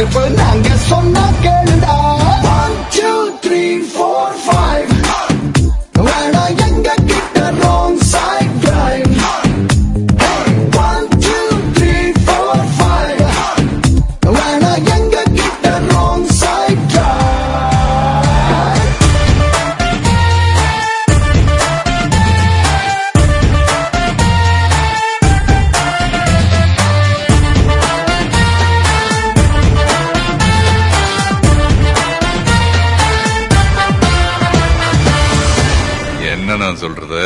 everybody run என்ன நான் சொல்றது?